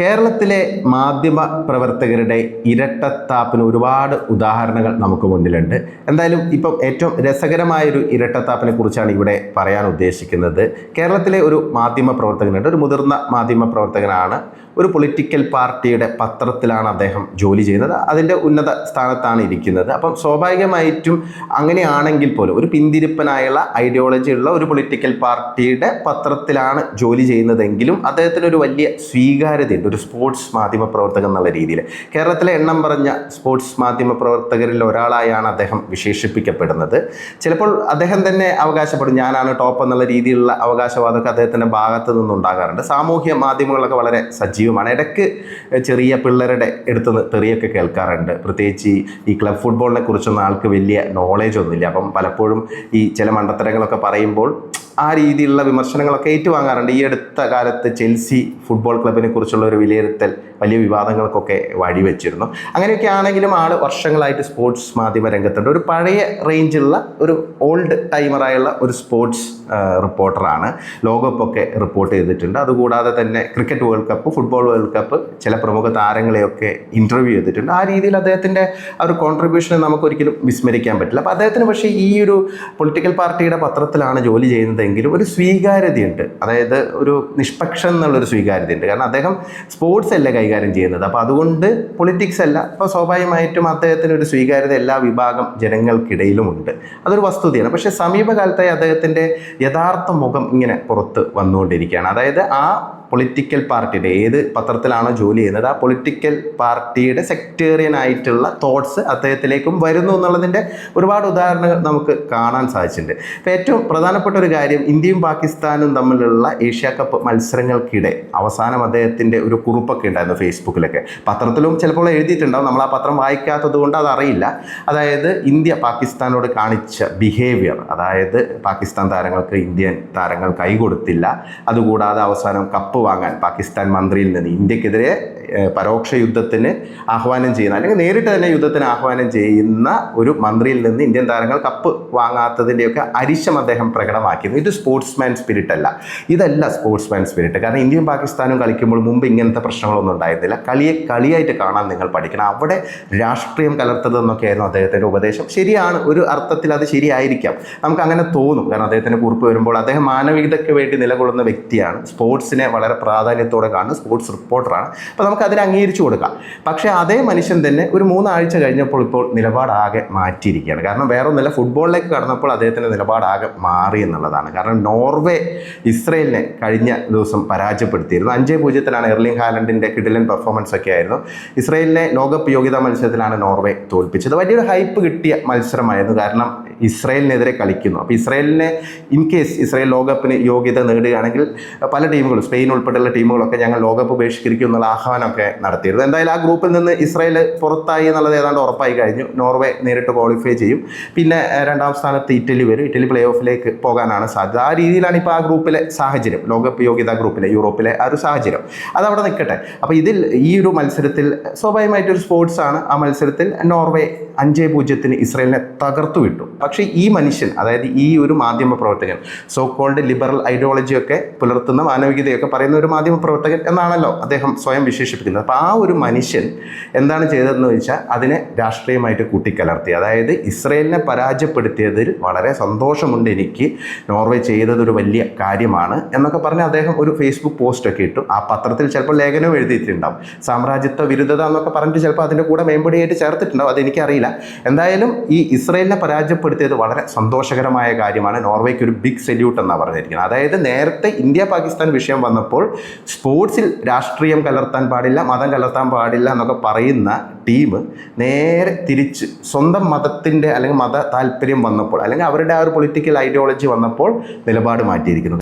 കേരളത്തിലെ മാധ്യമ പ്രവർത്തകരുടെ ഇരട്ടത്താപ്പിന് ഒരുപാട് ഉദാഹരണങ്ങൾ നമുക്ക് മുന്നിലുണ്ട്. എന്തായാലും ഇപ്പം ഏറ്റവും രസകരമായൊരു ഇരട്ടത്താപ്പിനെ കുറിച്ചാണ് ഇവിടെ പറയാൻ ഉദ്ദേശിക്കുന്നത്. കേരളത്തിലെ ഒരു മാധ്യമ പ്രവർത്തകനുണ്ട്. ഒരു മുതിർന്ന മാധ്യമ പ്രവർത്തകനാണ് ഒരു പൊളിറ്റിക്കൽ പാർട്ടിയുടെ പത്രത്തിലാണ് അദ്ദേഹം ജോലി ചെയ്യുന്നത്. അതിന്റെ ഉന്നത സ്ഥാനത്താണ് ഇരിക്കുന്നത്. അപ്പം സ്വാഭാവികമായിട്ടും അങ്ങനെയാണെങ്കിൽ പോലും ഒരു പിന്തിരിപ്പനായുള്ള ഐഡിയോളജി ഉള്ള ഒരു പൊളിറ്റിക്കൽ പാർട്ടിയുടെ പത്രത്തിലാണ് ജോലി ചെയ്യുന്നതെങ്കിലും അദ്ദേഹത്തിന് ഒരു വലിയ സ്വീകാര്യതയുണ്ട്. ഒരു സ്പോർട്സ് മാധ്യമ പ്രവർത്തകൻ എന്നുള്ള രീതിയിൽ. കേരളത്തിലെ എണ്ണം പറഞ്ഞ സ്പോർട്സ് മാധ്യമ പ്രവർത്തകരിൽ ഒരാളായാണ് അദ്ദേഹം വിശേഷിപ്പിക്കപ്പെടുന്നത്. ചിലപ്പോൾ അദ്ദേഹം തന്നെ അവകാശപ്പെടും ഞാനാണ് ടോപ്പ് എന്നുള്ള രീതിയിലുള്ള അവകാശവാദമൊക്കെ അദ്ദേഹത്തിന്റെ ഭാഗത്ത് നിന്നുണ്ടാകാറുണ്ട്. സാമൂഹ്യ മാധ്യമങ്ങളൊക്കെ വളരെ സജീവമാണ് ഇടയ്ക്ക് ചെറിയ പിള്ളേരുടെ അടുത്തുനിന്ന് തെറിയൊക്കെ കേൾക്കാറുണ്ട്. പ്രത്യേകിച്ച് ഈ ക്ലബ് ഫുട്ബോളിനെ കുറിച്ചൊന്നും ആൾക്ക് വലിയ നോളേജ് ഒന്നുമില്ല. അപ്പം പലപ്പോഴും ഈ ചില മണ്ടത്തരങ്ങളൊക്കെ പറയുമ്പോൾ ആ രീതിയിലുള്ള വിമർശനങ്ങളൊക്കെ ഏറ്റുവാങ്ങാറുണ്ട്. ഈ അടുത്ത കാലത്ത് ചെൽസി ഫുട്ബോൾ ക്ലബിനെ കുറിച്ചുള്ള ഒരു വിലയിരുത്തൽ വലിയ വിവാദങ്ങൾക്കൊക്കെ വഴിവെച്ചിരുന്നു. അങ്ങനെയൊക്കെ ആണെങ്കിലും ആൾ വർഷങ്ങളായിട്ട് സ്പോർട്സ് മാധ്യമ രംഗത്തുണ്ട്. ഒരു പഴയ റേഞ്ചുള്ള ഒരു ഓൾഡ് ടൈമറായുള്ള ഒരു സ്പോർട്സ് റിപ്പോർട്ടറാണ്. ലോകകപ്പൊക്കെ റിപ്പോർട്ട് ചെയ്തിട്ടുണ്ട്. അതുകൂടാതെ തന്നെ cricket world cup football world cup ചില പ്രമുഖ താരങ്ങളെയൊക്കെ ഇന്റർവ്യൂ ചെയ്തിട്ടുണ്ട്. ആ രീതിയിൽ അദ്ദേഹത്തിന്റെ ആ ഒരു കോൺട്രിബ്യൂഷനെ നമുക്കൊരിക്കലും വിസ്മരിക്കാൻ പറ്റില്ല. അപ്പോൾ അദ്ദേഹത്തിന് പക്ഷേ ഈ ഒരു പൊളിറ്റിക്കൽ പാർട്ടിയുടെ പത്രത്തിലാണ് ജോലി ചെയ്യുന്നതെങ്കിലും ഒരു സ്വീകാര്യതയുണ്ട്. അതായത് ഒരു നിഷ്പക്ഷം എന്നുള്ളൊരു സ്വീകാര്യതയുണ്ട്. കാരണം അദ്ദേഹം സ്പോർട്സ് അല്ല കൈകാര്യം ചെയ്യുന്നത്. അപ്പോൾ അതുകൊണ്ട് പൊളിറ്റിക്സ് അല്ല അപ്പോൾ സ്വാഭാവികമായിട്ടും അദ്ദേഹത്തിന് ഒരു സ്വീകാര്യത എല്ലാ വിഭാഗം ജനങ്ങൾക്കിടയിലുമുണ്ട്. അതൊരു വസ്തുതയാണ്. പക്ഷേ സമീപകാലത്തായി അദ്ദേഹത്തിന്റെ യഥാർത്ഥ മുഖം ഇങ്ങനെ പുറത്ത് വന്നുകൊണ്ടിരിക്കുകയാണ്. അതായത് ആ പൊളിറ്റിക്കൽ പാർട്ടിയുടെ ഏത് പത്രത്തിലാണോ ജോലി ചെയ്യുന്നത് ആ പൊളിറ്റിക്കൽ പാർട്ടിയുടെ സെക്ടേറിയൻ ആയിട്ടുള്ള തോട്ട്സ് അദ്ദേഹത്തിലേക്കും വരുന്നു എന്നുള്ളതിന്റെ ഒരുപാട് ഉദാഹരണങ്ങൾ നമുക്ക് കാണാൻ സാധിച്ചിട്ടുണ്ട്. ഇപ്പോൾ ഏറ്റവും പ്രധാനപ്പെട്ട ഒരു കാര്യം ഇന്ത്യയും പാകിസ്ഥാനും തമ്മിലുള്ള ഏഷ്യ കപ്പ് മത്സരങ്ങൾക്കിടെ അവസാനം അദ്ദേഹത്തിന്റെ ഒരു കുറിപ്പൊക്കെ ഉണ്ടായിരുന്നു ഫേസ്ബുക്കിലൊക്കെ. പത്രത്തിലും ചിലപ്പോൾ എഴുതിയിട്ടുണ്ടാവും. നമ്മൾ ആ പത്രം വായിക്കാത്തത് കൊണ്ട് അതറിയില്ല. അതായത് ഇന്ത്യ പാകിസ്ഥാനോട് കാണിച്ച ബിഹേവിയർ അതായത് പാകിസ്ഥാൻ താരങ്ങൾക്ക് ഇന്ത്യൻ താരങ്ങൾ കൈ കൊടുത്തില്ല അതുകൂടാതെ അവസാനം കപ്പ് വാങ്ങാൻ പാകിസ്ഥാൻ മന്ത്രിയിൽ നിന്ന് ഇന്ത്യക്കെതിരെ പരോക്ഷ യുദ്ധത്തിന് ആഹ്വാനം ചെയ്യുന്ന അല്ലെങ്കിൽ നേരിട്ട് തന്നെ യുദ്ധത്തിന് ആഹ്വാനം ചെയ്യുന്ന ഒരു മന്ത്രിയിൽ നിന്ന് ഇന്ത്യൻ താരങ്ങൾ കപ്പ് വാങ്ങാത്തതിന്റെയൊക്കെ അരിശം അദ്ദേഹം പ്രകടമാക്കിയിരുന്നു. ഇത് സ്പോർട്സ്മാൻ സ്പിരിറ്റ് അല്ല. ഇതല്ല സ്പോർട്സ്മാൻ സ്പിരിറ്റ് കാരണം ഇന്ത്യയും പാകിസ്ഥാനും കളിക്കുമ്പോൾ മുമ്പ് ഇങ്ങനത്തെ പ്രശ്നങ്ങളൊന്നും ഉണ്ടായിരുന്നില്ല. കളിയെ കളിയായിട്ട് കാണാൻ നിങ്ങൾ പഠിക്കണം. അവിടെ രാഷ്ട്രീയം കലർത്തതെന്നൊക്കെയായിരുന്നു അദ്ദേഹത്തിന്റെ ഉപദേശം. ശരിയാണ് ഒരു അർത്ഥത്തിൽ അത് ശരിയായിരിക്കാം. നമുക്ക് അങ്ങനെ തോന്നും. കാരണം അദ്ദേഹത്തിന്റെ കുറിപ്പ് വരുമ്പോൾ അദ്ദേഹം മാനവികതയ്ക്ക് വേണ്ടി നിലകൊള്ളുന്ന വ്യക്തിയാണ്. സ്പോർട്സിനെ വളരെ പ്രാധാന്യത്തോടെ കാണുന്ന സ്പോർട്സ് റിപ്പോർട്ടറാണ് അപ്പോൾ നമുക്ക് അതിനെ അംഗീകരിച്ചു കൊടുക്കാം. പക്ഷേ അതേ മനുഷ്യൻ തന്നെ ഒരു മൂന്നാഴ്ച കഴിഞ്ഞപ്പോൾ ഇപ്പോൾ നിലപാടാകെ മാറ്റിയിരിക്കുകയാണ്. കാരണം വേറെ ഒന്നുമില്ല ഫുട്ബോളിലേക്ക് കടന്നപ്പോൾ അദ്ദേഹത്തിന്റെ നിലപാടാകെ മാറി എന്നുള്ളതാണ്. കാരണം നോർവേ ഇസ്രയേലിനെ കഴിഞ്ഞ ദിവസം പരാജയപ്പെടുത്തിയിരുന്നു. അഞ്ച് പൂജ്യത്തിലാണ് എർലിംഗ് ഹാലൻഡിന്റെ കിഡിലൻ പെർഫോമൻസ് ഒക്കെ ആയിരുന്നു. ഇസ്രയേലിനെ ലോകകപ്പ് യോഗ്യതാ മത്സരത്തിലാണ് നോർവേ തോൽപ്പിച്ചത്. വലിയൊരു ഹൈപ്പ് കിട്ടിയ മത്സരമായിരുന്നു. കാരണം ഇസ്രയേലിനെതിരെ കളിക്കുന്നു. അപ്പോൾ ഇസ്രയേലിനെ ഇൻ കേസ് ഇസ്രയേൽ ലോകകപ്പിന് യോഗ്യത നേടുകയാണെങ്കിൽ പല ടീമുകളും സ്പെയിൻ ഉൾപ്പെടെയുള്ള ടീമുകളൊക്കെ ഞങ്ങൾ ലോകകപ്പ് ബഹിഷ്കരിക്കും എന്നുള്ള ആഹ്വാനമൊക്കെ നടത്തിയിരുന്നു. എന്തായാലും ആ ഗ്രൂപ്പിൽ നിന്ന് ഇസ്രയേൽ പുറത്തായി എന്നുള്ളത് ഏതാണ്ട് ഉറപ്പായി കഴിഞ്ഞു. നോർവേ നേരിട്ട് ക്വാളിഫൈ ചെയ്യും. പിന്നെ രണ്ടാം സ്ഥാനത്ത് ഇറ്റലി വരും. ഇറ്റലി പ്ലേ ഓഫിലേക്ക് പോകാനാണ് സാധ്യത. ആ രീതിയിലാണ് ഇപ്പോൾ ആ ഗ്രൂപ്പിലെ സാഹചര്യം. ലോകകപ്പ് യോഗ്യതാ ഗ്രൂപ്പിലെ യൂറോപ്പിലെ ആ ഒരു സാഹചര്യം. അതവിടെ നിൽക്കട്ടെ. അപ്പോൾ ഇതിൽ ഈ ഒരു മത്സരത്തിൽ സ്വാഭാവികമായിട്ടൊരു സ്പോർട്സ് ആണ്. ആ മത്സരത്തിൽ നോർവേ അഞ്ച് പൂജ്യത്തിന് ഇസ്രയേലിനെ തകർത്തു വിട്ടു പക്ഷേ ഈ മനുഷ്യൻ അതായത് ഈ ഒരു മാധ്യമ പ്രവർത്തകൻ സോ കോൾഡ് ലിബറൽ ഐഡിയോളജിയൊക്കെ പുലർത്തുന്ന മാനവികതയൊക്കെ പറയുന്ന ഒരു മാധ്യമ പ്രവർത്തകൻ എന്നാണല്ലോ അദ്ദേഹം സ്വയം വിശേഷിപ്പിക്കുന്നത്. അപ്പോൾ ആ ഒരു മനുഷ്യൻ എന്താണ് ചെയ്തതെന്ന് വെച്ചാൽ അതിനെ രാഷ്ട്രീയമായിട്ട് കൂട്ടിക്കലർത്തി. അതായത് ഇസ്രയേലിനെ പരാജയപ്പെടുത്തിയതിൽ വളരെ സന്തോഷമുണ്ട് എനിക്ക്. നോർവേ ചെയ്തതൊരു വലിയ കാര്യമാണ് എന്നൊക്കെ പറഞ്ഞ് അദ്ദേഹം ഒരു ഫേസ്ബുക്ക് പോസ്റ്റൊക്കെ ഇട്ടു. ആ പത്രത്തിൽ ചിലപ്പോൾ ലേഖനവും എഴുതിയിട്ടുണ്ടാവും സാമ്രാജ്യത്വ വിരുദ്ധത എന്നൊക്കെ പറഞ്ഞിട്ട് ചിലപ്പോൾ അതിന്റെ കൂടെ മേമ്പടിയായിട്ട് ചേർത്തിട്ടുണ്ടാവും. അതെനിക്കറിയില്ല. എന്തായാലും ഈ ഇസ്രയേലിനെ പരാജയപ്പെടുത്തിയത് വളരെ സന്തോഷകരമായ കാര്യമാണ്. നോർവേക്ക് ഒരു ബിഗ് സെല്യൂട്ട് എന്നാണ് പറഞ്ഞിരിക്കുന്നത്. അതായത് നേരത്തെ ഇന്ത്യ പാകിസ്ഥാൻ വിഷയം വന്നപ്പോൾ സ്പോർട്സിൽ രാഷ്ട്രീയം കലർത്താൻ പാടില്ല മതം കലർത്താൻ പാടില്ല എന്നൊക്കെ പറയുന്ന ടീം നേരെ തിരിച്ച് സ്വന്തം മതത്തിന്റെ അല്ലെങ്കിൽ മത താല്പര്യം വന്നപ്പോൾ അല്ലെങ്കിൽ അവരുടെ ആ ഒരു പൊളിറ്റിക്കൽ ഐഡിയോളജി വന്നപ്പോൾ നിലപാട് മാറ്റിയിരിക്കുന്നു.